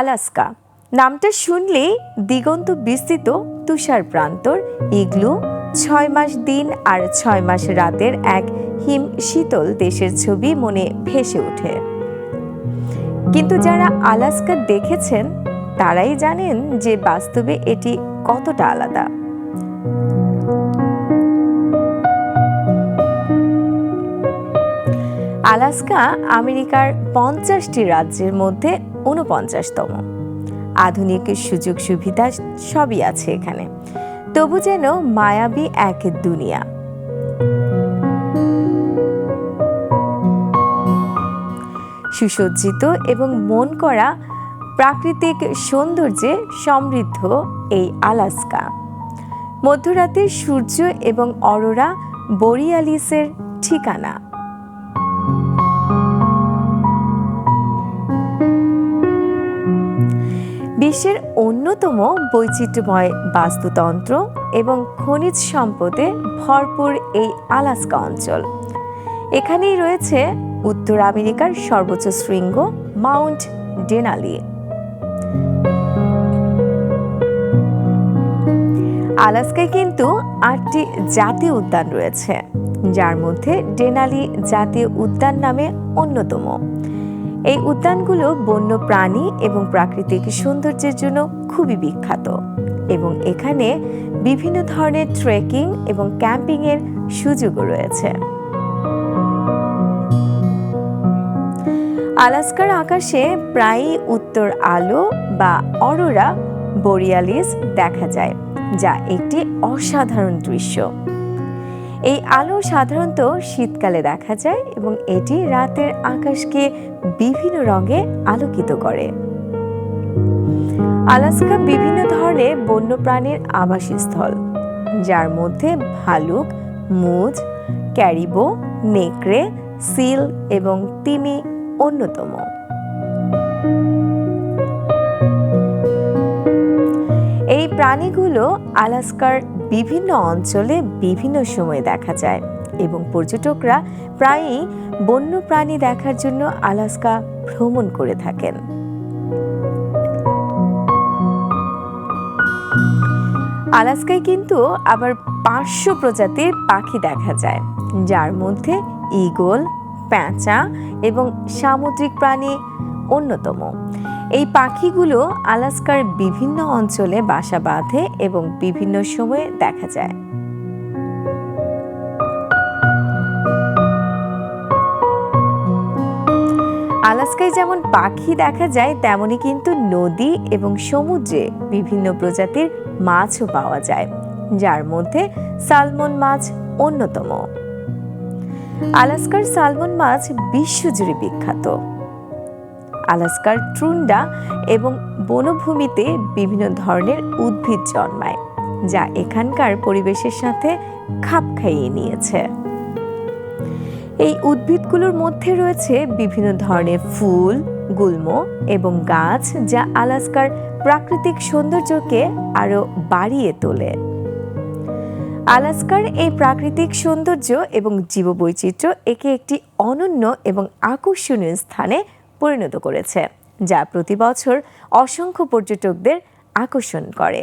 Alaska. নামটা শুনলেই দিগন্ত বিস্তৃত তুষার প্রান্তর, ইগলু, ছয় মাস দিন আর ছয় মাস রাতের এক হিম শীতল দেশের ছবি মনে ভেসে ওঠে। কিন্তু যারা আলাস্কা দেখেছেন, তারাই জানেন যে বাস্তবে এটি কতটা আলাদা। আলাস্কা আমেরিকার পঞ্চাশটি রাজ্যের মধ্যে ঊনপঞ্চাশতম। আধুনিক সুযোগ সুবিধা সবই আছে এখানে। তবু যেন মায়াবী এক দুনিয়া। সুসজ্জিত এবং মন করা প্রাকৃতিক সৌন্দর্যে সমৃদ্ধ এই আলাস্কা। মধ্যরাতে সূর্য এবং অরোরা বরিয়ালিসের ঠিকানা। বিশ্বের অন্যতম বৈচিত্র্যময় বাস্তুতন্ত্র এবং খনিজ সম্পদে ভরপুর এই আলাস্কা অঞ্চল। এখানেই রয়েছে উত্তর আমেরিকার সর্বোচ্চ শৃঙ্গ মাউন্ট ডেনালি। আলাস্কায় কিন্তু আটটি জাতীয় উদ্যান রয়েছে, যার মধ্যে ডেনালি জাতীয় উদ্যান নামে অন্যতম। এই উদ্যানগুলো বন্য প্রাণী এবং প্রাকৃতিক সৌন্দর্যের জন্য খুবই বিখ্যাত এবং এখানে বিভিন্ন ধরনের ট্রেকিং এবং ক্যাম্পিংয়ের সুযোগও রয়েছে। আলাস্কার আকাশে প্রায়ই উত্তর আলো বা অরোরা, বোরিয়ালিস দেখা যায়, যা একটি অসাধারণ দৃশ্য। এই আলো সাধারণত শীতকালে দেখা যায় এবং এটি রাতের আকাশকে বিভিন্ন রঙে আলোকিত করে। আলাস্কা বিভিন্ন ধরনের বন্যপ্রাণীর আবাসস্থল, যার মধ্যে ভালুক, মুজ, ক্যারিবো, নেকড়ে, সিল এবং তিমি অন্যতম। প্রাণীগুলো আলাস্কার বিভিন্ন অঞ্চলে বিভিন্ন সময়ে দেখা যায় এবং পর্যটকরা প্রায়ই বন্য প্রাণী দেখার জন্য আলাস্কা ভ্রমণ করে থাকেন। আলাস্কায় কিন্তু আবার পাঁচশো প্রজাতির পাখি দেখা যায়, যার মধ্যে ঈগল, প্যাঁচা এবং সামুদ্রিক প্রাণী অন্যতম। এই পাখিগুলো আলাস্কার বিভিন্ন অঞ্চলে বাসা বাঁধে এবং বিভিন্ন সময়ে দেখা যায়। আলাস্কায় যেমন পাখি দেখা যায় তেমনি কিন্তু নদী এবং সমুদ্রে বিভিন্ন প্রজাতির মাছও পাওয়া যায়, যার মধ্যে সালমন মাছ অন্যতম। আলাস্কার সালমন মাছ বিশ্বজুড়ে বিখ্যাত। আলাস্কার ট্রুন্ডা এবং বনভূমিতে বিভিন্ন ধরনের উদ্ভিদ জন্মায়, যা এখানকার পরিবেশের সাথে খাপ খাইয়ে নিয়েছে। এই উদ্ভিদগুলোর মধ্যে রয়েছে বিভিন্ন ধরনের ফুল, গুল্ম এবং গাছ, যা আলাস্কার প্রাকৃতিক সৌন্দর্যকে আরও বাড়িয়ে তোলে। আলাস্কার এই প্রাকৃতিক সৌন্দর্য এবং জীববৈচিত্র্য একে একটি অনন্য এবং আকর্ষণীয় স্থানে পরিণত করেছে যা প্রতি বছর অসংখ্য পর্যটকদের আকর্ষণ করে।